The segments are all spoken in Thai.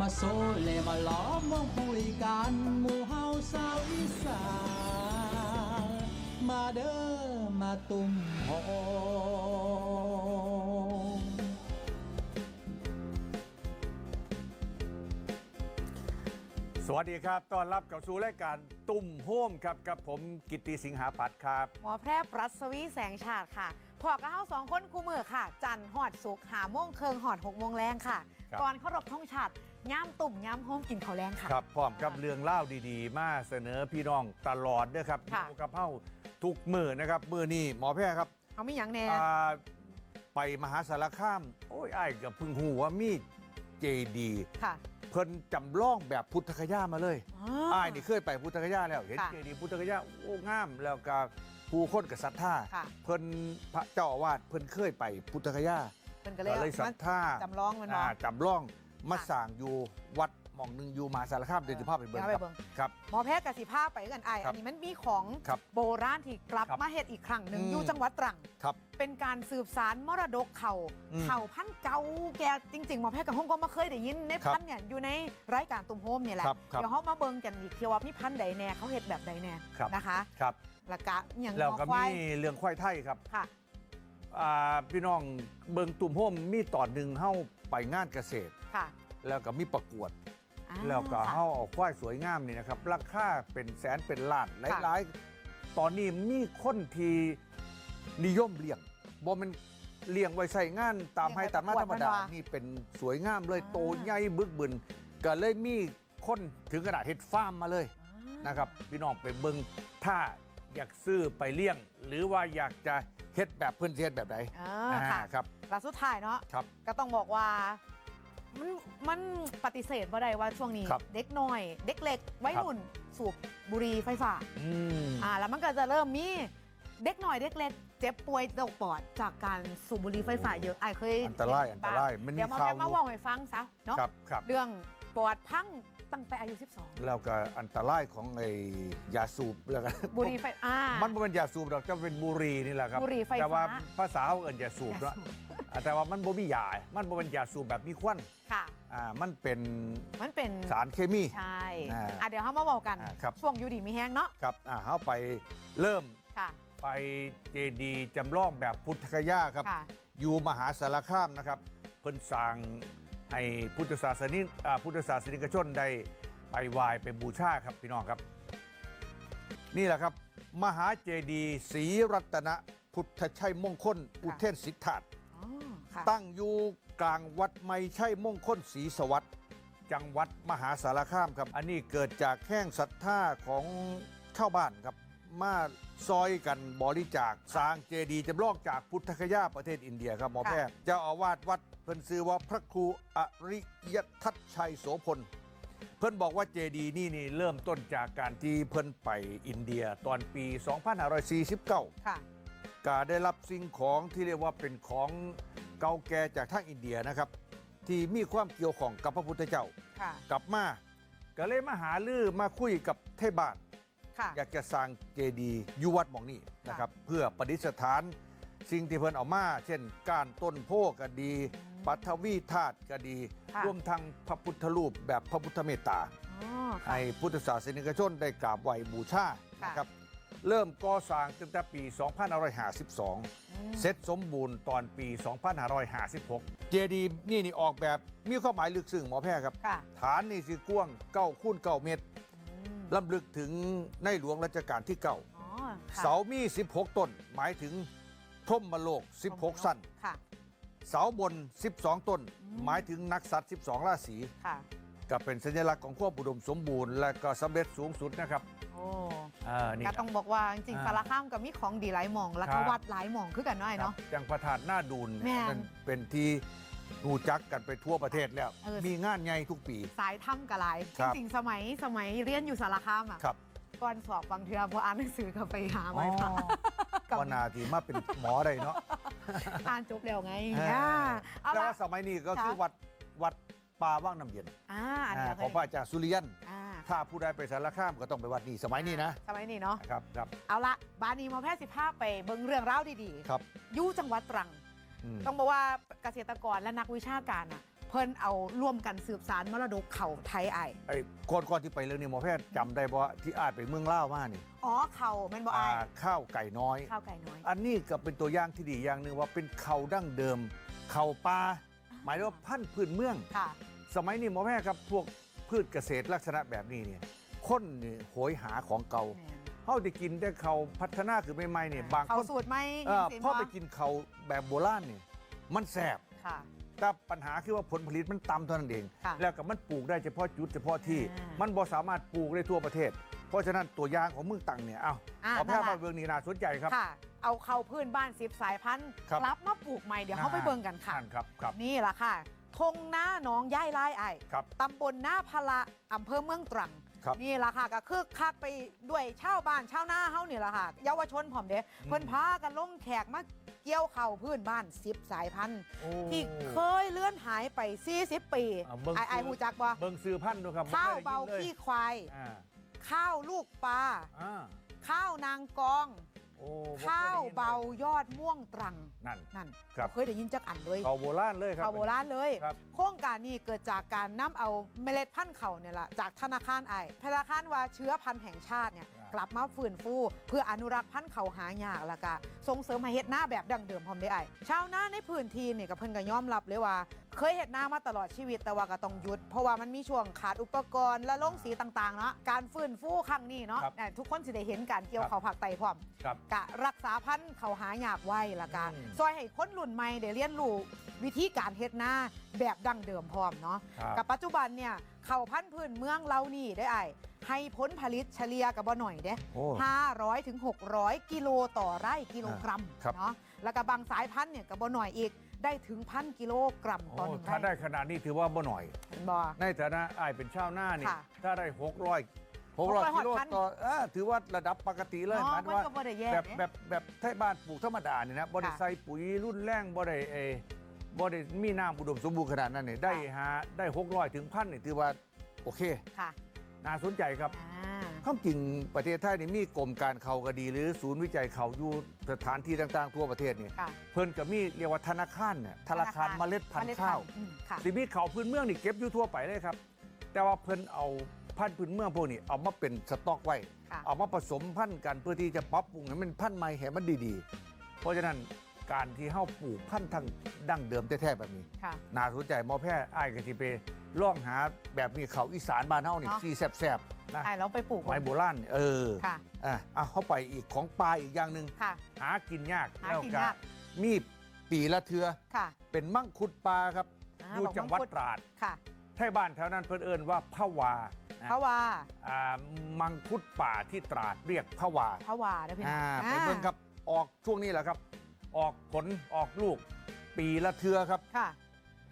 มาโซเลมาล้อมวงคุยกันหมู่เฮาสาวอีสานมาเด้อมาตุ่มโฮมสวัสดีครับ ต้อนรับกับสู่รายการตุ่มโฮมครับ กับผมกิตติสิงหาปัตย์ครับ หมอแพรปรัศวีแสงชาติค่ะ พอกับเฮาสองคนคู่มือค่ะ จันทร์หอดสุกหาโมงเคิงหอดหกโมงแรงค่ะ ครับ ก่อนเข้ารบท้องชาติ ย่ามตุ่มย่ามโฮมกินข้าวแรงค่ะ ครับพร้อมกับเรื่องเล่าวดีๆ มาเสนอพี่น้องตลอดเด้อครับค่ะอยู่กับเฮาทุกมือนะครับมือนี่หมอแพทย์ครับเอาไม่หยังแน่ อ่าไปมหาสารคาม โอ้ยไอ้ายกับพึ่งหูว่ามีเจดีค่ะเพิ่นจำลองแบบพุทธคยามาเลย อ๋อไอ้ายนี่เคยไปพุทธคยาแล้วเห็นค่ะ เจดีย์พุทธคยาโอ้งามแล้วก็ผู้คนกับศรัทธาค่ะเพิ่นพระเจ้าอาวาสเพิ่นเคยไปพุทธคยาเป็นก็เลยก็เลยศรัมัทนธาจำลองมันอ่าเนาะจำลอง มาค่ะสร้างอยู่วัดหม่องหนึ่งอยู่มหาสารคามเดี๋ยวจะพาไปเบิ่งเดี๋ยวคไปรับเบิ่ง ครับ หมอแพทย์กับสิภาไปกันไอายครัอับนนี้มันมีของครับโบราณที่กลับครับมาเฮ็ดอีกครั้งหนึ่งอืม อยู่จังหวัดตรัง ครับ เป็นการสืบสารมรดกเขาอืมเขาพันธุ์เก่าแก่จริงๆหมอแพทย์กับฮ่องก็มาเคยได้ยินในครับพันธุ์เนี่ยอยู่ในรายการตุ่มโฮมเนี่ยแหละครับครับเดี๋ยวเขามาเบิ่งกันอีกทีว่ามีพันธุ์ใดแน่เขาเห็ดแบบใดแน่ครับ นะคะครับแล้วก็อหย่างแล้วงอก็ความียเรื่องควายไทยครับค่ะ อ่าพี่น้องเบิ่งตุ่มโฮมมีตอนหนึ่งเฮาไปงานเกษตร ค่ะ แล้วก็มีประกวด อ่าแล้วก็ค่ะเฮาเอาควายสวยงามนี่นะครับ ราคาเป็นแสนเป็นล้านหค่ะลายๆ ตอนนี้มีคนที่นิยมเลี้ยงบ่แมันเลี้ยงไว้ใส่งานตามให้ตามมาธรรมดานี่เป็นสวยงามเลยโตใหญ่บึกบึนก็เลยมีคนถึงขนาดเฮ็ดฟาร์มมาเลยอ่านะครับพี่น้องไปเบิงถ้าอยากซื้อไปเลี้ยง หรือว่าอยากจะเฮ็ดแบบเพื่อนสิเฮ็ดแบบไหนอ่าอ่าค่ะครับ แล้วสุดท้ายเนาะ ครับ ก็ต้องบอกว่า มันมันปฏิเสธว่าได้ว่าช่วงนี้ ครับเด็กน้อย เด็กเล็กวัยครับ รุ่น สูบบุหรี่ไฟฟ้า อืม อ่าแล้วมันก็จะเริ่มมีเด็กหน่อยเด็กเล็กเจ็บป่วยตกปอดจากการสูบบุหรี่ไฟฟ้าเยอะไอ้ายเคยอันตรายอันตรายมันมีเดี๋ยวมาข่าวแค่มาว่าให้ฟังซะเนาะครับครับ เรื่องปอดพัง ตั้งแต่อายุ 12 แล้วก็อันตรายของไอ้ยาสูบแล้วกันบุหรี่ไฟอ่ามันบ่เป็นยาสูบดอกจะเป็นบุหรี่นี่แหละครับบุหรี่ไฟฟ้า แต่ว่าภาษาเขาเอิ้นยาสูบเนาะอ่าแต่ว่ามันบ่มียา มันบ่เป็นยาสูบแบบมีควันค่ะ อ่ามันเป็นมันเป็นสารเคมี ใช่อ่าอะเดี๋ยวเขามาบอกกัน อ่าครับ ช่วงอยูดีมีแห้งเนาะครับอ่าเฮาไปเริ่มค่ะ ไปเจดีย์จำลองแบบพุทธคยาครับ ค่ะ อยู่มหาสารคามนะครับ เพิ่นสร้าง ให้พุทธศาสนิกอ่าพุทธศาสนิกชนได้ไปไหว้ไปบูชาครับพี่น้องครับ นี่แหละครับ มหาเจดีย์ศรีรัตนพุทธชัยมงคล อุเทนสิทธาตอ๋อค่ะตั้งอยู่กลางวัดไม่ใช่มงคลศรีสวัสดิ์จังหวัดมหาสารคามครับ อันนี้เกิดจากแข้งศรัทธาของชาวบ้านครับ มาซอยกันบริจาคสร้างเจดีย์จำลองจากพุทธคยาประเทศอินเดียครับหมอค่ะแพทย์เจ้าอาวาสวัดเพิ่นซื้อว่าพระครูอริยทัศชัยโสพลเพิ่นบอกว่าเจดีย์นี่นี่เริ่มต้นจากการที่เพิ่นไปอินเดียตอนปี 2549ค่ะก็ได้รับสิ่งของที่เรียกว่าเป็นของเก่าแก่จากทางอินเดียนะครับ ที่มีความเกี่ยวข้องกับพระพุทธเจ้าค่ะกลับมาก็เลยมาหาลือมาคุยกับเทพบาท ค่ะ อยากจะสร้างเจดีย์อยุวัดหมองนี้นะครับเพื่อประดิษฐานสิ่งที่เพิ่นเอามา เช่นการต้นโพก็ดีปัทวีธาตุก็ดีค่ะ รวมทั้งพระพุทธรูปแบบพระพุทธเมตตา อ๋อค่ะ ให้พุทธศาสนิกชนได้กราบไหว้บูชาค่ะ นะครับเริ่มก่อสร้างตั้งแต่ปี 2552 อืม เสร็จสมบูรณ์ตอนปี 2556 เจดีย์นี่นี่ออกแบบมีความหมายลึกซึ้งหมอแพทย์ครับ ค่ะ ฐานนี่สิกว้างเก้าคูณเก้าเมตรอืม ลำลึกถึงในหลวงรัชกาลที่เก้าอ๋อค่ะเสามี 16 ต้น หมายถึงพรหมโลก 16 สั้น ค่ะ เสาบน 12 ต้น อืม หมายถึงนักสัตว์ 12 ราศีค่ะ ก็เป็นสัญลักษณ์ของความอุดมสมบูรณ์ และก็สำเร็จสูงสุดนะครับ โอ้อ่านี่ ก็ต้องบอกว่าจริงๆอ่าสารข้ามกับมีของดีหลายหมอง แล้วครัก็บ วัดหลายหมองคือกันน้อยครัเนาะบจังพระธาตุหน้าดูนเนี่ยแม่นมันเป็นที่ รู้จักกันไปทั่วประเทศแล้ว เออ มีงานใหญ่ทุกปี สายถ้ำกับหลายครับ จริงๆสมัยสมัยเรียนอยู่สารคามอะครับก่อนสอบบางเทือพออ่านหนังสือก็ไปหาไว้ค่ะกับก็นาทีมาเป็นหมอได้เนาะอ่านจบแล้วไงเอออ่าเอาแต่ละว่าสมัยนี้ก็คือค่ะ วัดวัดป่าว่างน้ำเย็นอ่าอันอ่านี้ของพระอาจารย์สุริยัน อ่าถ้าผู้ใดไปสารคามก็ต้องไปวัดนี้สมัยนี้นะสมัยนี้เนาะ ครับครับ เอาละบานีหมอแพทย์สิภาพไปเบิ่งเรื่องราวดีครับ ๆอยู่จังหวัดตรังอืม ต้องบอกว่าเกษตรกรและนักวิชาการอะเพิ่นเอาร่วมกันสืบสารมรดกเขาไทยไอายไอ้ก่อนก่อนที่ไปเรื่องนี้หมอแพทย์จำได้บ่ว่าที่อาจไปเมืองล่าวมานี่อ๋อเขาแม่นบ่ไอายอ่าข้าวไก่น้อย ข้าวไก่น้อย อันนี้ก็เป็นตัวอย่างที่ดีอย่างหนึ่งว่าเป็นเขาดั้งเดิม เขาปลาหมายถึงว่าพันธุ์พื้นเมือง ค่ะ สมัยนี้หมอแพทย์ครับพวกพืชเกษตรลักษณะแบบนี้เนี่ยคนนี่โหยหาของเก่า แม่น เขาได้กินแต่เขาพัฒนาขึ้นใหม่ๆเนี่ยบางเขาคนสูตรไหมเออสินพ่อบ่ไปกินเขาแบบโบราณเนี่ยมันแสบค่ะ แต่ปัญหาคือว่าผลผลิตมันต่ำเท่านั้นเอง ค่ะแล้วก็มันปลูกได้เฉพาะจุดเฉพาะที่ อ่ามัมันบ่สามารถปลูกได้ทั่วประเทศ เพราะฉะนั้นตัวอย่างของเมืองตังเนี่ยเอาอ่าเอาแพร่นั่นมาล่ะเบืองนี้น่าสนใจครับ ค่ะ เอาเข้าพื้นบ้านสิบสายพันธุ์ครับกลับมาปลูกใหม่เดี๋ยวเขาไปเบิ่งกันค่ะนั่นครับครับนี่แหละค่ะ ทงหน้าหน้องย่ายไล่ไอายครับ ตำบลหน้าพละอำเภอเมืองตรัง ครับนี่แหละค่ะก็คึกคักไปด้วยชาวบ้านชาวนาเฮานี่แหละค่ะ เยาวชนผอมเด้เพิ่นพากันลงแขกมาเกี่ยวเข่าวพื้นบ้านสิบสายพันธุ์โอ้ ที่เคยเลื่อนหายไป 40 ปีอ่าเบิ่งไอ้ไอ้ซื้อ หูจักบ่เบิ่งซื้อพันธุ์ดูครับข้าวบ่คเบายได้ยินลยขี้ควาย อ่าข้าวลูกปลา อ่าข้าวนางกองโอ้บ่คย ข้าวได้ยินลยเบายอดม่วงตรังนั่นนั่นครับเคยได้ยินจักอันเลยเขาโบราณเลยครับข้าวโบราณเลยครับโครงการนี้เกิดจากการนำเอาเมล็ดพันธุ์เขาเนี่ยแหละจากธนาคารไอธนาคารว่าเชื้อพันธุ์แห่งชาติเนี่ยครับ กลับมาฟื้นฟู เพื่ออนุรักษ์พันธุ์เขาหายากแล้วก็ส่งเสริมให้เฮ็ดหน้าแบบดั้งเดิมพร้อมได้ไอชาวนาในพื้นที่นี่กับเพิ่นก็ยอมรับเลยว่า เคยเฮ็ดหน้ามาตลอดชีวิตแต่ว่าก็ต้องหยุด เพราะว่ามันมีช่วงขาดอุปกรณ์และลงสีต่างๆเนาะการฟื้นฟูครั้งนี้เนาะครับเอ่อทุกคนสิได้เห็นการเกี่ยวครับเขาวผักไตพร้อมครับ กะรักษาพันธุ์เขาหายากไว้ละกันอืมซอยให้คนรุ่นใหม่ได้เรียนรู้วิธีการเฮ็ดนาแบบดั้งเดิมพร้อมเนาะ ครับกับปัจจุบันเนี่ย เขาพันธุ์พื้นเมืองเรานี่ได้ไอให้ผลผลิตเฉลี่ยกับบ่หน่อยเด้โอ้500ถึง600กิโลต่อไร่กิโลกรัมครับ เนาะแล้วก็บางสายพันธุ์เนี่ยกับบ่หน่อยอีกได้ถึงพันกิโลกรัมต่อโอ้หนึ่งถ้าได้ไร่ขนาดนี้ถือว่าบ่หน่อย เห็นบ่ ในฐานะอ้ายเป็นชาวนานี่ ค่ะถ้าได้600 600 600กิโลพัน ต่อเออถือว่าระดับปกติเลยเนาะหมายมันว่า ก็บ่ได้แย่แบบเด้ แบบแบบไทยบ้านปลูกธรรมดานี่นะบ่ได้ค่ะใส่ปุ๋ยรุ่นแรงบ่ได้เออ บ่ได้มีน้ำอุดมสมบูรณ์ขนาดนั้นนี่ได้หาได้600ถึงพันนี่ถือว่าโอเค ค่ะน่าสนใจครับอ่าความจริงประเทศไทยนี่มีกรมการเขาก็ดี หรือศูนย์วิจัยเขาอยู่สถานที่ต่างๆ ทั่วประเทศนี่ค่ะเพิ่นก็มีเรียกว่าธนาคารเนี่ยธนาคารเมล็ดพันธุ์ข้าวอืมค่ะ สิมีเขาพื้นเมืองนี่เก็บอยู่ทั่วไปเลยครับ แต่ว่าเพิ่นเอาพันธุ์พื้นเมืองพวกนี้เอามาเป็นสต็อกไว้ ค่ะ เอามาผสมพันธุ์กันเพื่อที่จะปรับปรุงให้มันพันธุ์ใหม่ให้มันดีๆ เพราะฉะนั้น การที่เฮาปลูกพันธุ์ทางดั้งเดิมแท้ๆแบบนี้ ค่ะ น่าสนใจหมอแพทย์อ้ายก็สิไปลองหาแบบนี้เขาอีสานบ้านเฮานี่เนาะที่แซ่บๆนะไอ้เราไปปลูกไม้โบราณเออค่ะ อะเอาเข้าไปอีกของปลาอีกอย่างหนึ่งค่ะ หากินยากหาแล้วกินก็ยาก มีปีละเทือค่ะเป็นมั่งคุดปลาครับอ่าอยู่บอกจังหวัดมังคุดตราดค่ะไทยบ้านแถวนั้นเพิ่นเอิ้นว่าพะวานะเพราะว่าอ่ามังคุดป่าที่ตราดเรียกพะวาเพราะว่าได้พี่น้อ่าองไปเบิ่งครับออกช่วงนี้แหละครับ ออกผลออกลูก ปีละเทือครับค่ะ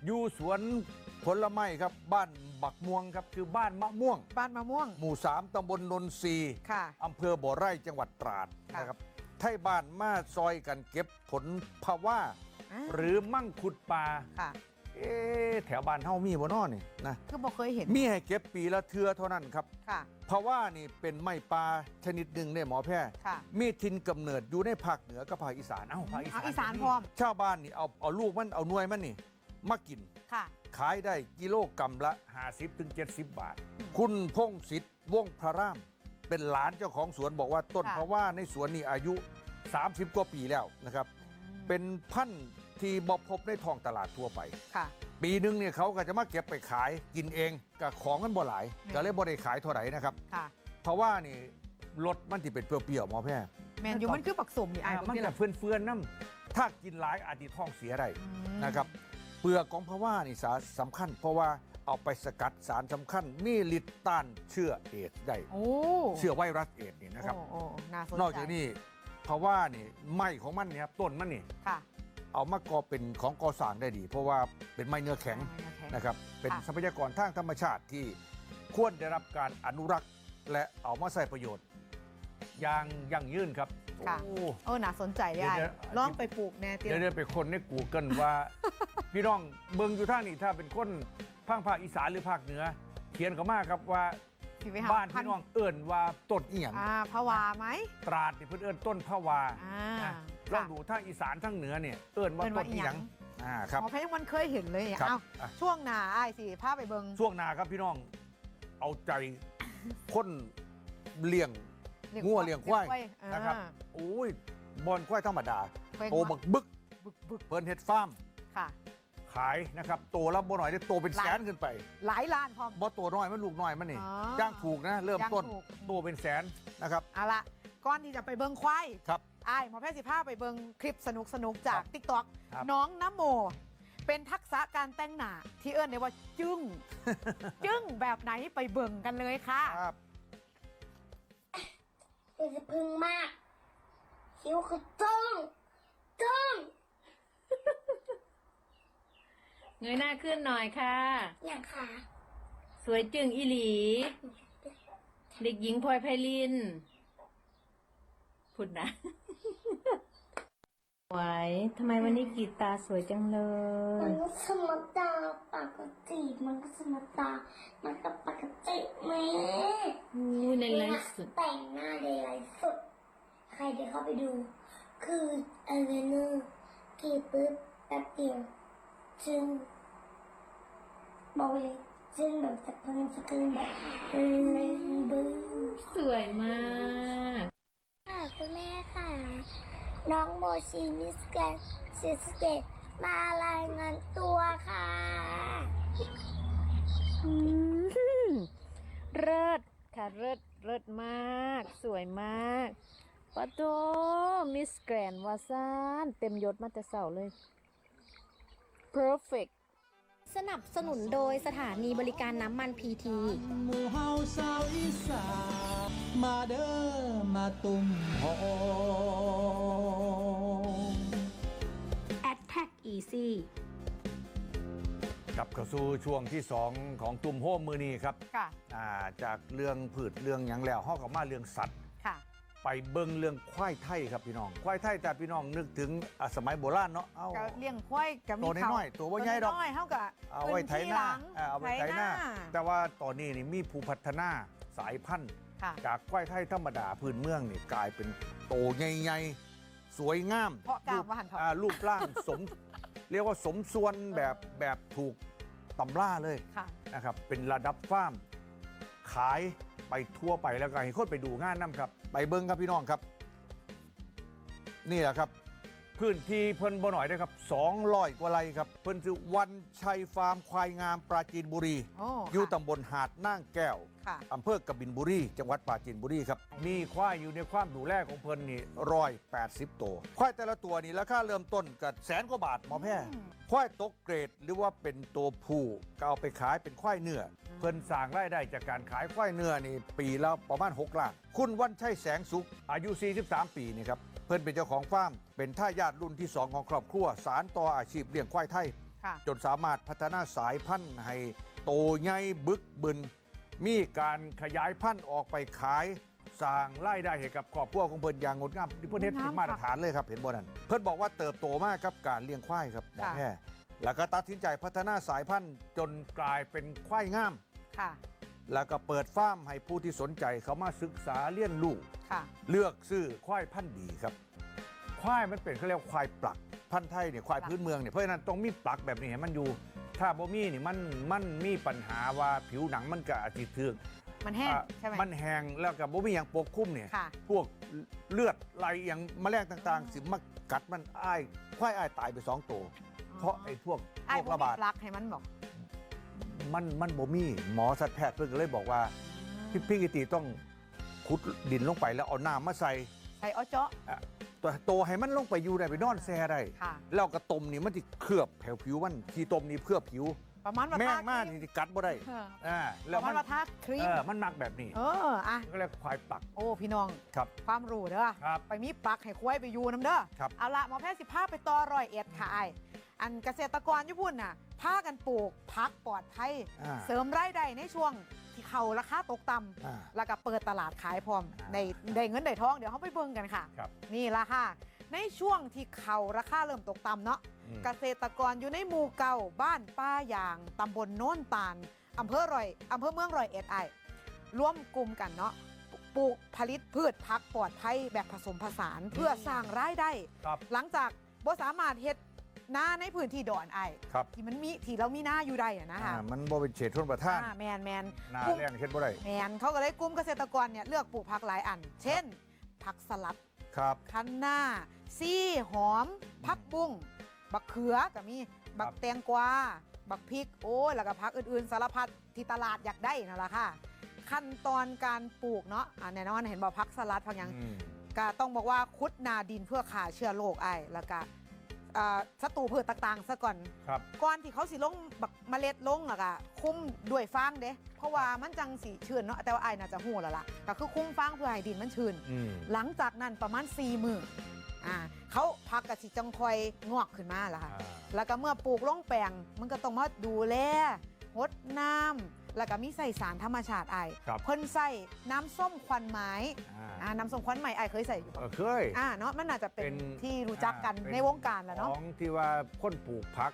อยู่สวนผลไม้ครับบ้านบักม่วงครับคือบ้านมะม่วง บ้านมะม่วง หมู่สามตำบลนนทรีย์ค่ะ อำเภอบ่อไร่จังหวัดตราดค่ะ นะครับไทยบ้านมาซอยกันเก็บผลพะว่าาหรือมั่งคุดป่า ค่ะ เอ๊ะแถวบ้านเฮามีบ่น้อนี่นะคือบอกเคยเห็นมีให้เก็บปีละเทือเท่านั้นครับ ค่ะ เพราะว่านี่เป็นไม้ปลาชนิดหนึ่งเนี่ยหมอแพทย์ค่ะมีทินกำเนิดอยู่ในภาคเหนือกับภาคอีสานเอ้าภาคอีสานเอาอีสานพร้อม ชาวบ้านนี่เอาเอาลูกมันเอาหน่วยมันนี่มากิน ค่ะ ขายได้กิโลกรัมละ 50ถึง70 บาท อืมคุณพงศิษฐ์วงศ์พระราม เป็นหลานเจ้าของสวนบอกว่าต้นค่ะ เพราะว่าในสวนนี่อายุ 30 กว่าปีแล้วนะครับ เป็นพันธุ์ ที่บ่พบในท้องตลาดทั่วไป ค่ะ ปีหนึงเนี่ยเขาก็จะมาเก็บไปขายกินเองกับของมันบ่หลายอืมก็เลยบ่ได้ขายเท่าไหร่นะครับ ค่ะ เพราะว่านี่รสมันที่เป็นเปรี้ยวๆหมอแพทย์แมนยูมันคือปักสมนี่ไอ้อ่าพวกมันนี้จะแหละเฟื่อนๆน้ำถ้ากินหลายอาจจะท้องเสียได้อืมนะครับเปลือกของพะว่านี่สารสำคัญ เพราะว่าเอาไปสกัดสารสำคัญ มีฤทธิ์ต้านเชื้อเอดส์ได้ โอ้เชื้อไวรัสเอดส์นี่นะครับ โอ้โอ้น่าสนใจนอกจากนี้เพราะว่านี่ไม้ของมันเนี่ยครับต้นมันนี่ค่ะ เอามาก่อเป็นของก่อสร้างได้ดี เพราะว่าเป็นไม้เนื้อแข็งนะนะครับเป็นค่ะทรัพยากรทางธรรมชาติที่ควรได้รับการอนุรักษ์ และเอามาใส่ประโยชน์อย่างยั่งยืนครับค่ะโอ้โอ้น่าสนใจเลยไอ้เดี๋ยวๆลองไปปลูกแน่เตี้ยเดี๋ยวเดี๋ยวไปคนในกูเกิลว่า พี่น้องเบิงอยู่ท่างนี่ถ้าเป็นคนภาคภาคอีสานหรือภาคเหนือ เขียนเข้ามาครับว่าสิไปหบ้านพัพี่น้องเอิ่นว่าต้นเอียงอ่าพะวาไหมตราดนี่เพิ่นเอิ่นต้นพะวาอ่านะ ลองดูทางอีสานทางเหนือเนี่ยเอิ่นว่าเป็นต้ว่านอีเอีหยยังงอ่าครับหมอแพทย์มันเคยเห็นเลยเนี่ยครับเอาอะช่วงหน้าไอ้ายสิพาไปเบิงช่วงหนาครับพี่น้อง เอาใจคนเลี้ยงงัวเลี้ยงควายอ่านะครับโอ้ยบอลควายธรรมดาควายโตบักบึกบึกบึกเพิ่นเฮ็ดฟาร์มค่ะขายนะครับโตแล้วบ่หน่อยได้โตเป็นแสนขึ้นไป หลายล้านพร้อมบ่โตน้อยมันลูกน้อยมันนี่อ๋อจ้างถูกนะ เริ่มต้นจ้างถูกโตเป็นแสนนะครับเอาละก่อนที่จะไปเบิงควายครับไอ้ายหมอแพทย์สิพาไปเบิงคลิปสนุกสนุกๆจากครับติ๊กต็อกครับน้องน้ำโม เป็นทักษะการแต่งหน้าที่เอิ้นได้ว่าจึ้ง จึ้งแบบไหนไปเบิงกันเลยค่ะ ครับเป็นสะพรึงมาก คิ้วคือตึ้งตึ้งเงยหน้าขึ้นหน่อยค่ะ อย่างขาสวยจึงอีหลี เด็กหญิงพลอยไพลิน พูดนะสวยทำไมวันนี้กรีดตาสวยจังเลมัยนก็สมตาปกติมันก็สมตา มันก็ปกติไหมอู้ในไลฟ์สดแต่งหน้าในไลฟ์สดใครได้เข้าไปดู คืออะไรเนอร์กรีดปุ๊บแป๊บเดียวจึงบอกเลยจึงแบบสะพรึงสะพรึงแบบเล่นบึ้งสวยมาก ค่ะคุณแม่ค่ะ น้องโมชีมิสแกนซิสเกตมารายงานตัวค่ะอืมเลิศค่ะเลิศเลิศมาก สวยมากปะโตมิสแกรนวาซานเต็มยศมาแต่เสาเลย perfect สนับสนุนโดยสถานีบริการน้ำมันพีที หมู่เฮาสาวอีสานมาเด้อมาตุ่มหอม a t t a c k Easy กลับเข้าสู่ช่วงที่ 2 ของตุ่มโฮมมือนี้ครับค่ะ อ่าจากเรื่องผืดเรื่องหยังแล้วห้อกับมาเรื่องสัตว์ค่ะ ไปเบิ่งเรื่องควายไทยครับพี่น้อง ควายไทยแต่พี่น้องนึกถึงอะสมัยโบราณเนาะเอา ก็เลี้ยงควายกับมีตัวน้อยๆตัวบ่ใหญ่ดอก น้อยๆเท่ากับเอาไว้ไถหน้าอ่าเอาไว้ไถหน้าไถแต่ว่าตอนนี้นี่มีผู้พัฒนาสายพันธุ์ ค่ะ จากควายไทยธรรมดาพื้นเมืองนี่กลายเป็นโตใหญ่ๆ สวยงามเพราะกล้ามว่าหันเถาะอ่ารูปร่างสม เรียกว่าสมส่วนแบบแบบถูกตำราเลยค่ะ นะครับเป็นระดับฟาร์ม ขายไปทั่วไปแล้วก็ให้คนไปดูงานนั่นครับ ไปเบิ้งครับพี่น้องครับ นี่แหละครับ พื้นที่เพิ่นบ่หน่อยนะครับ200กว่าไร่ครับ เพิ่นคือวันชัยฟาร์มควายงามปราจีนบุรี โอ้อยู่ค่ะตำบลหาดน่างแก้ว ค่ะ อำเภอกบินบุรี จังหวัดปราจีนบุรีครับ มีควายอยู่ในความดูแลของเพิ่นนี่ร้อยแปดสิบตัว ควายแต่ละตัวนี่ราคาเริ่มต้นกับแสนกว่าบาทหมอแพทย์อืม ควายตกเกรดหรือว่าเป็นตัวผู้ก็เอาไปขายเป็นควายเนื้ออเพิ่นสร้างรายได้จากการขายควายเนื้อนี่ปีละประมาณ 6ล้าน คุณวันชัยแสงสุขอายุ 43 ปีนี่ครับเพิ่นเป็นเจ้าของฟาร์มเป็นท่ายาทรุ่นที่ 2 ของครอบครัว สารต่ออาชีพเลี้ยงควายไทยค่ะจนสามารถพัฒนาสายพันธุ์ให้โตใหญ่บึกบึน มีการขยายพันธุ์ออกไปขายสร้างรายได้ให้กับครอบครัวของเพิ่นอย่างงดงามที่เพิ่นเฮ็ดงดงามเป็นมาตรฐานเลยครับเห็นบ่นั่นเพิ่นบอกว่าเติบโตมากครับการเลี้ยงควายครับหมอค่ะแพทย์แล้วก็ตัดสินใจพัฒนาสายพันธุ์จนกลายเป็นควายงามค่ะ แล้วก็เปิดฟาร์มให้ผู้ที่สนใจเขามาศึกษาเลี้ยงลูก ค่ะ เลือกซื้อควายพันธุ์ดีครับ ควายมันเป็นเขาเรียกว่าควายปลัก พันธุ์ไทยเนี่ยควายพื้นเมืองเนี่ยเพราะฉะนั้นต้องมีปลักแบบนี้ให้มันอยู่ ถ้าบ่มีนี่มันมันมีปัญหาว่าผิวหนังมันก็อาจจะเถือกมันแห้งอะใช่ไหม มันแห้งแล้วก็บ่มีอย่างปกคลุมเนี่ย ค่ะ พวกเลือดไหลอย่างแมลงต่างๆ สิมากัดมันอ้ายควายอ้ายตายไปสองตัว เพราะไอ้พวกไอ้โรพวกคระบาดปลักให้มันบอก มันมันบ่มีหมอสัตวแพทย์เพิ่นก็เลยบอกว่าพี่พี่กิติต้องขุดดินลงไปแล้วเอาน้ำมาใส่ใส่อ้อเจาะตัวโตให้มันลงไปอยู่ได้ไปนอนแซ่ได้ค่ะ แล้วกระตมนี่มันจะเคลือบแผ่วผิวมันขี้ตมนี่เคลือบผิว ประมาณว่าแม่ทางมากนี่สิกัดบ่ได้เอออ่าปแล้วระมามัณนว่าทาครีเอมอมันมักแบบนี้ เอออะก็เรียกควายปัก โอ้พี่น้องครับความรู้เด้อครับไปมีปลักให้ควายไปอยู่น้ำเด้อครับเอาละหมอแพทย์สิพาไปต่อรอยเอ็ดค่ะไออันเกษตรกรญี่ปุ่นน่ะพากันปลูกพักปลอดภัยอ่าเสริมรายได้ในช่วงที่เขาราคาตกต่ำอ่าแล้วก็เปิดตลาดขายพร้อมอ่าในได้เงินได้ทองเดี๋ยวเขาไปเบิ่งกันค่ะครับนี่ละค่ะ ในช่วงที่เขาราคาเริ่มตกต่ำเนาะอืมเกษตรกรอยู่ในหมู่เก่าบ้านป้ายางตำบลโน้นตาลอำเภอรอยอำเภอเมืองรอยเอ็ดไอร่วมกลุ่มกันเนาะปลูกผลิตพืชพักปลอดภัยแบบผสมผสานเพื่อสร้างรายได้ครับหลังจากบ่สามารถเฮ็ดหน้าในพื้นที่ดอนไอครับที่มันมีที่เรามีหน้าอยู่ใดอะนะคะอ่ามันบ่เป็นเฉดชนประทานอ่าแมนแมนหนาแรงเฮ็ดบ่ได้แมนเขาก็เลยกลุ่มเกษตรกรเนี่ยเลือกปลูกผักหลายอัน เช่น ผักสลัดครับคันหน้า ซี่หอมผักบุ้งบักเขือก็มีบักแตงกวาบักพริกโอ้ยแล้วก็ผักอื่นๆ สารพัดที่ตลาดอยากได้นั่นแหละค่ะ ขั้นตอนการปลูกเนาะอ่าแน่นอนเห็นบอกผักสลัดผักหยังอืมก็ต้องบอกว่าคุดนาดินเพื่อฆ่าเชื้อโรคไอ้แล้วก็อ่าศัตรูพืชต่างๆซะก่อนครับก่อนที่เขาสิลงบักเมล็ดลงอะก็คุ้มด้วยฟางเด้เพราะว่ามันจังสีชื้นเนาะแต่ว่าไอ้น่าจะหูแล้วล่ะก็คือคุ้มฟางเพื่อให้ดินมันชื้นอืมหลังจากนั้นประมาณ4มือ อ่าเขาพักกะสิจังคอยงอกขึ้นมาแล้วค่ะอ่าแล้วก็เมื่อปลูกลงแปลงมันก็ต้องมาดูแลงดน้ำแล้วก็มีใส่สารธรรมชาติไอครับ เพิ่นใส่น้ำส้มควันไม้อ่าอ่าน้ำส้มควันไม้ไอเคยใส่อยู่ปะเออเคย อ่าเนาะมันน่าจะเป็เป็นนที่รู้จักกันอ่าในวงการแหล้วเนาะ ของที่ว่าคนปลูกผัก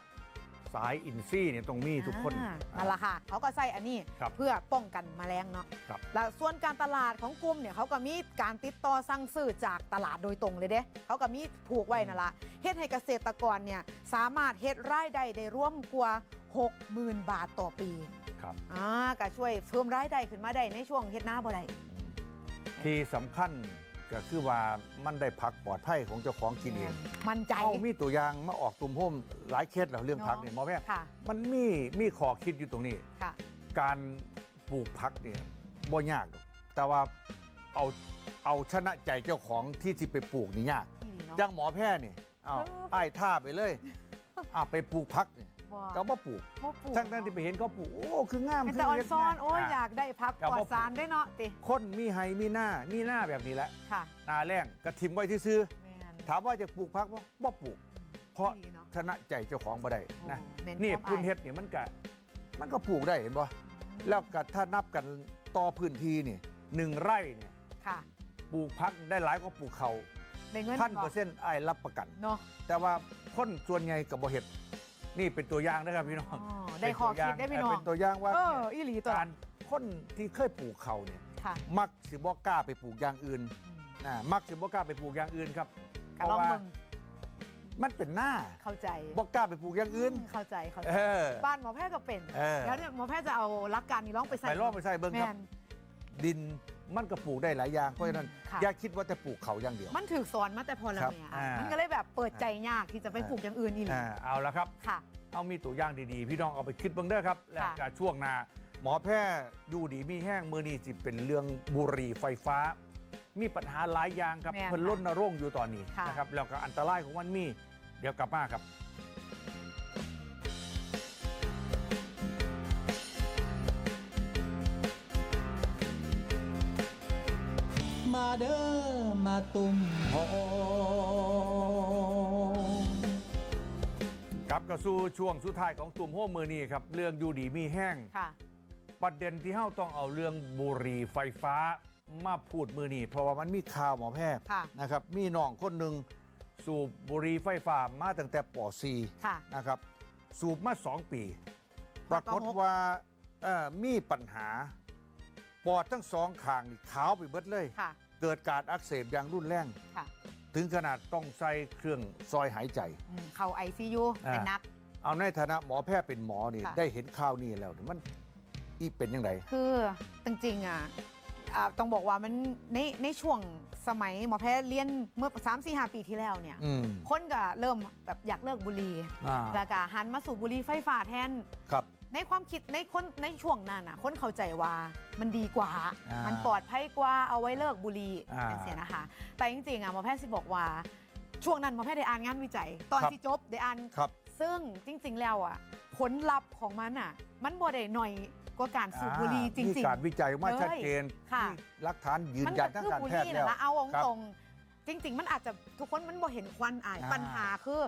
สายอินซี่เนี่ยต้องมีทุกคน อ่านั่นแหละค่ะ เขาก็ใส่อันนี้ครับเพื่อป้องกันแมลงเนาะครับ แล้วส่วนการตลาดของกลุ่มเนี่ยเขาก็มีการติดต่อสั่งซื้อจากตลาดโดยตรงเลยเด้เขาก็มีผูกไว้นั่นละเฮ็ดให้เกษตรกรเนี่ยสามารถเฮ็ดรายได้ได้ร่วมกว่า 60,000 บาทต่อปีครับ อ่าก็ช่วยเพิ่มรายได้ขึ้นมาได้ในช่วงเฮ็ดหน้าบ่ได้ที่สำคัญ ก็คือว่ามันได้ผักปลอดภัยของเจ้าของกินเองมั่นใจเอามีตัวอย่างมาออกตุ่มโฮมหลายเคสแล้วเรื่องผักเนี่ยหมอแพทย์ค่ะ มันมีมีขอคิดอยู่ตรงนี้ ค่ะ การปลูกผักเนี่ยบ่ยากหรอกแต่ว่าเอาเอาชนะใจเจ้าของที่ที่ไปปลูกนี่ยากอีหลีเนาะ อย่างหมอแพทย์นี่เอาเออไอ้ายท่าไปเลยอ่าไปปลูกผักเนี่ย บ่ก็บ่ปลูกบ่ปลูกทั้งนั้นที่ไปเห็นเขาปลูกโอ้คืองามเป็นคืแต่ออนเฮ็ดซ่อนงามโอ้ยอยากได้พักกับปลอบ่ดสารด้วยเนาะติคนมีไฮมีหน้ามีหน้าแบบนี้แหละค่ะหนาแรงกระทิมไว้ที่ซื้อแม่นๆถามว่าจะปลูกผักบ่บ่ปลูก เพราะอีหลีเนาะชนะใจเจ้าของบ่ได้นะโอ้แม่นี่ความพื้นอายเฮ็ดนี่มันก็มันก็ปลูกได้เห็นบ่แล้วก็ถ้านับกันต่อพื้นที่นี่หนึ่งไร่เนี่ยค่ะปลูกพักได้หลายกว่าปลูกเขาได้เงินพันเปอร์เซ็นต์ไอ้ายรับประกัน เนาะแต่ว่าคนส่วนใหญ่กับบ่เฮ็ด นี่เป็นตัวอย่างนะครับพี่น้องอ๋อได้ขอคิดได้พี่น้อง เป็นตัวอย่างว่าเอออีหลีตัวการคนที่เคยปลูกเขาเนี่ย ค่ะ มักสิบ่กล้าไปปลูกอย่างอื่นนะมักสิบ่กล้าไปปลูกอย่างอื่นครับเพกะราะลองว่ามึงมันเป็นหน้าเข้าใจบ่กล้าไปปลูกอย่างอื่น เข้าใจเข้าใจเออ บ้านหมอแพทย์ก็เป็นเออ แล้วเนี่ยหมอแพทย์จะเอาลักการนี้ลองไปใส่ไปลองไปใส่เบิ่งแมครับ นดิน มันก็ปลูกได้หลายอย่างเพราะฉะนั้นค่ะ อย่าคิดว่าจะปลูกเขาอย่างเดียว มันถือสอนมาแต่พอแล้วครับเนี่ยอ่ามั มันก็เลยแบบเปิดใจยากที่จะไปปลูกอย่างอื่นอีหลีอ่าเอาละครับ ค่ะ เอามีตัวอย่างดีๆ พี่น้องเอาไปคิดเบ้างเด้อครับ และการช่วงหน้าหมอแพทย์ดูดีมีแห้งมือนี้จิเป็นเรื่องบุหรี่ไฟฟ้า มีปัญหาหลายอย่างครับแม่นเพิ่นล้นนรงค์อยู่ตอนนี้ค่ะ นะครับแล้วก็อันตรายของมันมี เดี๋ยวกลับมาครับ เด้อมาตุ่มโฮมกลับกระสู่ช่วงสุดท้ายของตุ่มโฮมมือนี้ครับ เรื่องอยู่ดีมีแห้ง ค่ะ ประเด็นที่เฮาต้องเอาเรื่องบุหรี่ไฟฟ้ามาพูดมือนี้เพราะว่ามันมีข่าวหมอแพทย์ค่ะ นะครับ มีน้องคนหนึ่งสูบบุหรี่ไฟฟ้ามาตั้งแต่ป ค่ะ .4 นะครับ สูบมา 2 ปี ปรากฏปหกว่าเอ่อมีปัญหา ปอดทั้งสองข้างนี่ขาวไปเบิดเลย ค่ะ เกิดการอักเสบอย่างรุนแรงค่ะถึงขนาดต้องใส่เครื่องซอยหายใจ อืมเข้าไอซียูอ่าเป็นนัก เอาในฐานะหมอแพทย์เป็นหมอนี่ค่ะ ได้เห็นข่าวนี้แล้วนี่มันอีเป็นยังไง คือจริงๆอะอ่าต้องบอกว่ามันในในช่วงสมัยหมอแพทย์เรียนเมื่อ3 4 5 ปีที่แล้วเนี่ย อืมคนก็เริ่มแบบอยากเลิกบุหรี่อ่าแล้วก็หันมาสูบบุหรี่ไฟฟ้าแทน ครับ ในความคิดในคนในช่วงนั้นน่ะคนเข้าใจว่ามันดีกว่า อ่ามัมันปลอดภัยกว่าเอาไว้เลิกบุหรี่อ่าเป็นเสียนะคะ แต่จริงๆอะหมอแพทย์สิบอกว่า ช่วงนั้นหมอแพทย์ได้อ่านงานวิจัย ตอนครับ ที่จบได้อ่าน ครับ ซึ่งจริง ๆ แล้วอะผลลัพธ์ของมันอะ มันบ่ได้หน่อยกว่าการสูบบุหรี่จมีริงการวิจัยออกมาเลยชัดเจนค่ะ มีหลักฐานยืๆนมันยัก็นทางคือการบุหแพทย์รี่แล้วนะละเอาครับตรงๆจริง ๆ มันอาจจะทุกคนมันบ่เห็นควันอายอ่าปัญหาคือ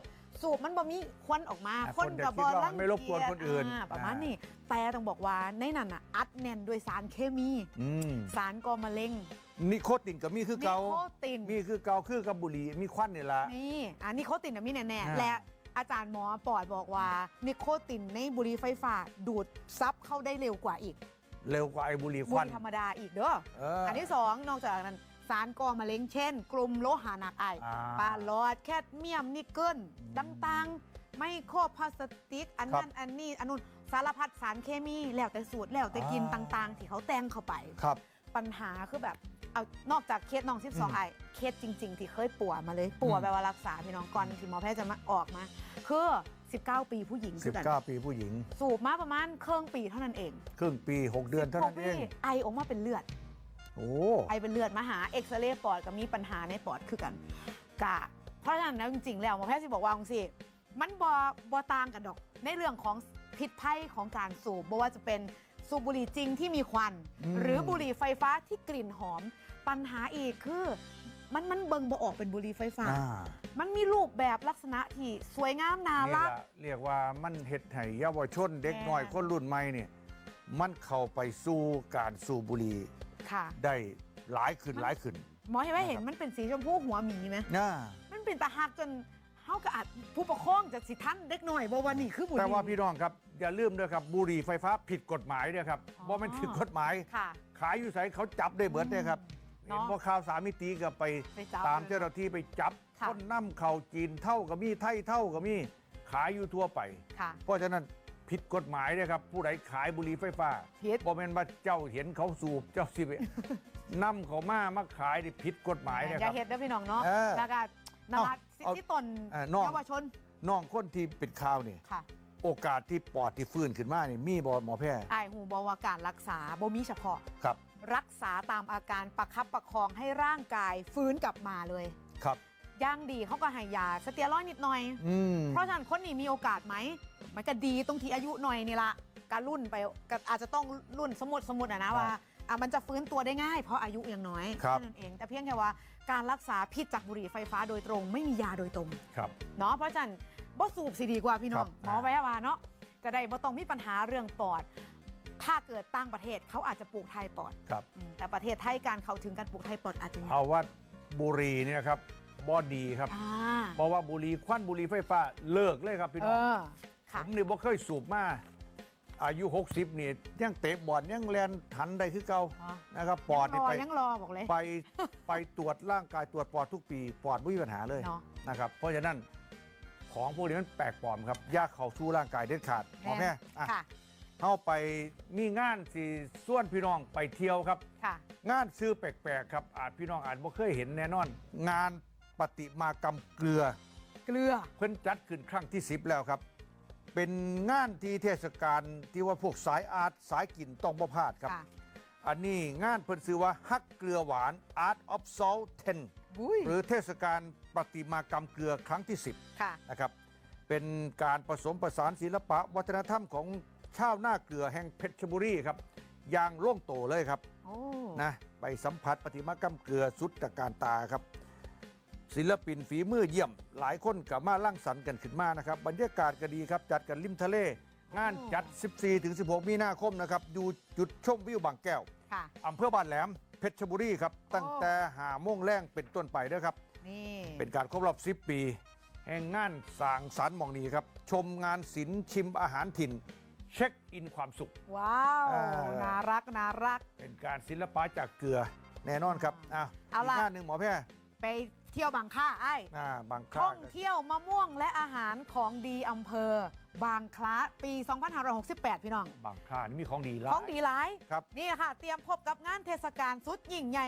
สูบมันบ่มีควันออกมาอ่าคนคนจะกับคิบ่ดว่ารังไม่รบกวนคนอื่นาประมาณอ่านี้นี้แต่ต้องบอกว่าในนั้นอะอัดแน่นด้วยสารเคมี อืมสารก่อมะเร็งนิโคตินกับมีคือนิเกา โคติน มีคือเกาคือกับบุหรี่มีควันนี่ละ นี่อันนิโคตินน่ะมีแน่อ่า ๆและอาจารย์หมอปอดบอกว่านิโคตินในบุหรี่ไฟฟ้าดูดซับเข้าได้เร็วกว่าอีกเร็วกว่าไอ้บุหรี่คบุวันหรี่ธรรมดาอีกเด้อเอออันที่สองนอกจากนั้น สารก่อมะเร็งเช่น กลุ่มโลหะหนักไออ่าปาลอดแคดเมียมนิกเกิลต่างๆ ไมโครพลาสติก อันนั้นอันนี้อันนู้นสารพัดสารเคมีแล้วแต่สูตรแล้วแต่กินอ่า ต่างๆ ที่เขาแต่งเข้าไป ครับ ปัญหาคือแบบเอานอกจากเคสน้องอืม12ไอเคสจริง ๆ ที่เคยป่วยมาเลยป่วยอืมแบบว่ารักษาพี่น้องก่อนที่หมอแพทย์จะมาออกมา คือ 19 ปีผู้หญิงคือกัน19 ปีผู้หญิง สูบมาประมาณครึ่งปีเท่านั้นเองครึ่งปี 6 เดือนเท่านั้นเอง16ปีไอออกมาเป็นเลือด โอ้ไอเป็นเลือดมาหาเอ็กซเรย์ปอดก็มีปัญหาในปอดคือกันกะเพราะฉะนั้นแล้วจริงๆ แล้วหมอแพทย์สิบอกว่าองสิมันบอบอต่างกันดอก ในเรื่องของพิษภัยของการสูบบ่ว่าจะเป็นสูบบุหรี่จริงที่มีควันอืมหรือบุหรี่ไฟฟ้าที่กลิ่นหอม ปัญหาอีกคือ มันมันเบิงบ่ออกเป็นบุหรี่ไฟฟ้าอ่ามันมีรูปแบบลักษณะที่สวยงามน่านี่รักล่ะเรียกว่ามันเฮ็ดให้เยาวชนเด็กแม่น้อยคนรุ่นใหม่เนี่ยมันเข้าไปสู่การสูบบุหรี่ ค่ะ ได้หลายขึ้นหลายขึ้น หมอเห็นไหมนะครับเห็นมันเป็นสีชมพูหัวหมีไหมน่ามันเป็นตาหักจนเฮาก็อาจผู้ปกครองจากสิท่านเด็กหน่อยบ่ว่านี่คือบุหรี่แต่ว่าพี่น้องครับ อย่าลืมด้วยครับบุหรี่ไฟฟ้าผิดกฎหมายด้วยครับอ๋อว่ามันผิดกฎหมาย ค่ะขายอยู่ไสเขาจับได้เบิดเลยครับเนาะเห็นว่าข่าวสามมิติก็ไปไปจับ ตามเจ้าหน้าที่ไปจับค่ะ คนน้ำเข่าจีนเท่ากับมีไทยเท่ากับมีขายอยู่ทั่วไป ค่ะ เพราะฉะนั้น ผิดกฎหมายเลยครับ ผู้ใดขายบุหรี่ไฟฟ้าผิด บ่แม่นว่าเจ้าเห็นเขาสูบเจ้าสิไป นำเขามามาขายนี่ผิดกฎหมายนะอคย่ารับ เฮ็ดเด้อพี่น้องเนาะเออแล้วก็นวัดสิทเอาธิตนเอ่อน้อง เยาวชนน้องคนที่เป็นข่าวนี่ ค่ะโอกาสที่ปอดที่ฟื้นขึ้นมานี่มีบ่หมอแพทย์ไอายหูบอกว่าการรักษาบ่มีเฉพาะ ครับรักษาตามอาการประคับประคองให้ร่างกายฟื้นกลับมาเลย ครับ ย่างดีเขาก็ให้ยาสเตียรอยด์นิดหน่อย อืม เพราะฉะนั้นคนนี้มีโอกาสไหม มันก็ดีตรงที่อายุหน่อยนี่ละการรุ่นไปก็อาจจะต้องรุ่นสมมติสมมติอะนะว่าอะมันจะฟื้นตัวได้ง่ายเพราะอายุยังน้อยครับแค่นั้นเอง แต่เพียงแค่ว่าการรักษาพิษจากบุหรี่ไฟฟ้าโดยตรง ไม่มียาโดยตรง ครับ เนาะเพราะฉะนั้นบ่สูบสิดีกว่าพี่น้องครับ หมอแวะว่าเนาะจะได้บ่ต้องมีปัญหาเรื่องปอด ถ้าเกิดต่างประเทศเขาอาจจะปลูกไทยปอดครับ อืมแต่ประเทศไทยการเข้าถึงการปลูกไทยปอดอาจจะยากเอาว่าบุหรี่เนี่ยนะครับ บ่ดีครับ อ่า เพราะว่าบุหรี่ควันบุหรี่ไฟฟ้าเลิกเลยครับพี่เอน้อง อ ผค่ะ มนี่บ่เคยสูบมาอายุ 60นี่ยังเตะบอลยังแลนทันได้คือเก่าอ๋อ นะครับปอดยังรอนี่ไปยังรอบอกเลย ไปไปตรวจร่างกายตรวจปอดทุกปี ปอดไม่มีปัญหาเลยเนาะนะครับเพราะฉะนั้นของพวกนี้มันแปลกปลอมครับอยากเข้าสู่ร่างกายเด็ดขาดหมอแม่อะค่ะ เข้าไปมีงานสิส่วนพี่น้องไปเที่ยวครับ ค่ะ งานซื้อแปลกๆครับอาจพี่น้องอาจบ่เคยเห็นแน่นอน งาน ปฏิมากรรมเกลือ เกลือ เพิ่นจัดขึ้นครั้งที่ 10 แล้วครับ เป็นงานที่เทศกาลที่ว่าพวกสายอาร์ตสายกินต้องบ่พลาดครับ ค่ะ อันนี้งานเพิ่นชื่อว่าฮักเกลือหวาน Art of Salt 10 บุ้ยหรือเทศกาลประติมากรรมเกลือครั้งที่ค่ะ10นะครับ เป็นการผสมผสานศิลปะวัฒนธรรมของชาวหน้าเกลือแห่งเพชรบุรีครับ อย่างล่วงโตเลยครับโอ้นะ ไปสัมผัสประติมากรรมเกลือสุดตระการตาครับ ศิลปินฝีมือเยี่ยม หลายคนกับมาล่างสรรค์กันขึ้นมานะครับ บรรยากาศก็ดีครับ จัดกันริมทะเล งานจัด 14-16 มีนาคมนะครับอยู่จุดชมวิวบางแก้วค่ะ อำเภอบ้านแหลมเพชรบุรีครับ ตั้งแต่หาโมงแรงเป็นต้นไปเด้อครับ นี่ เป็นการครบรอบ 10 ปี แห่งงานสร้างสรรค์หมองนี้ครับ ชมงานศิลป์ชิมอาหารถิ่น เช็คอินความสุข ว้าว อ่า น่ารัก น่ารัก เป็นการศิลปะจากเกลือแน่นอนครับอะเอาอีล่ะกงานหนึ่งหมอแพทย์ไปเที่ยวบางค่าไอ้อ่าบางคท่รั้องเที่ยวมะม่วงและอาหารของดีอำเภอ บางคล้าปี 2568 พี่น้อง บางครานี่มีของดีแล้ของดีหลายครับนี่ค่ะ เตรียมพบกับงานเทศกาลสุดยิ่งใหญ่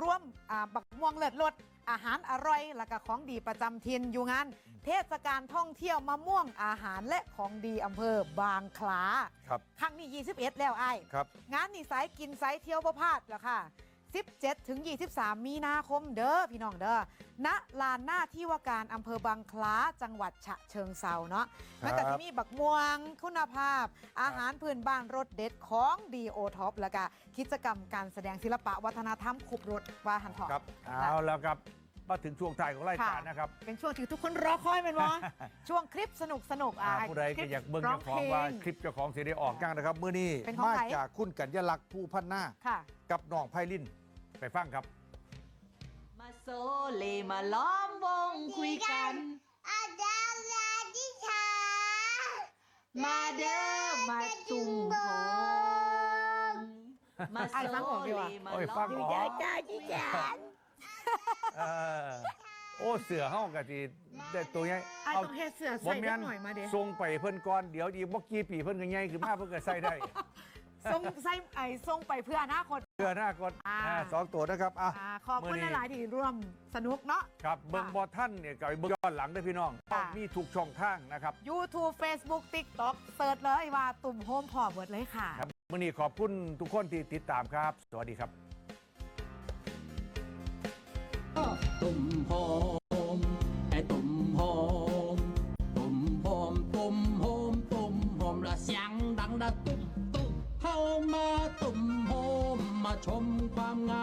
ร่วมอ่าบักม่วงเลิศรสอาหารอร่อยและก็ของดีประจำถิ่นอยู่งาน เทศกาลท่องเที่ยวมะม่วงอาหารและของดีอำเภอบางคล้าครับ ครั้งนี้ 21 แล้วไอ้ครับ งานนี่สายกินสายเที่ยวประพลาดแล้วค่ะ 17 ถึง 23 มีนาคมเด้อพี่น้องเด้อ ณ ลานหน้าที่ว่าการอำเภอบางคล้าจังหวัดฉะเชิงเซาเนาะครับมันก็จะมีบักม่วงคุณภาพ อาหารพื้นบ้านรสเด็ดของดีโอท็อปแล้วก็กิจกรรมการแสดงศิลปะวัฒนธรรมขุบรถว่าหันถอครับเอาแล้วครับมาถึงช่วงท้ายของรายการค่ะนะครับ เป็นช่วงที่ทุกคนรอคอยเป็นวะช่วงคลิปสนุกสนุกๆอ่าอะผู้ใดคลิก็ปอยากเบิ่งร้เจ้าของพลว่าคลิปเจ้าของเสียได้ออกยังนะครับมื้อนี้เป็นของมาใครจากคุณกัญญลักษณ์ผู้พันหน้าค่ะกับน้องไพลิน ไปฟังครับ มาโซเลมาล้อมวงคุยกัน อาจารย์ลาดิชามาเด้อมาตุงโฮงมาโซไอ้ฟังออกดีเลว่ะมาโอ้ยล้ฟัองมอวอกงคุยกันเออโอ้เสือเฮากะสิได้ตัวใหญ่ไอ้ต้องเฮ็ดเสื้อใส่เล็กหน่อยมาเด้ส่งไปเพิ่นก่อนเดี๋ยวอีกบ่กี่ปีเพิ่นก็ใหญ่ขึ้นมาเพิ่นก็ใส่ได้ ส่งไส้ไอ้ส่งไปเพื่ออนาคนเพื่อหน้าคนสองตัวนะครับอะขอบคุณหลายที่ร่วมสนุกเนาะ ครับเบิ่งบอท่านเนี่ยกับเบิ่งย้อนหลังได้พี่น้องมีถูกช่องทางนะครับ YouTube Facebook TikTok เสิร์ชเลยว่าตุ่มโฮมพอเบิดเลยค่ะ ครับมื่อนี้ขอบคุณทุกคนที่ติดตามครับ สวัสดีครับ ตุ่มหอมไอตุ่มหอมตุ่มหอมตุ่มหอมตุ่มหอมละเสียงดังดะตุ๊บ มาตุ่มโฮมมาชมความงาม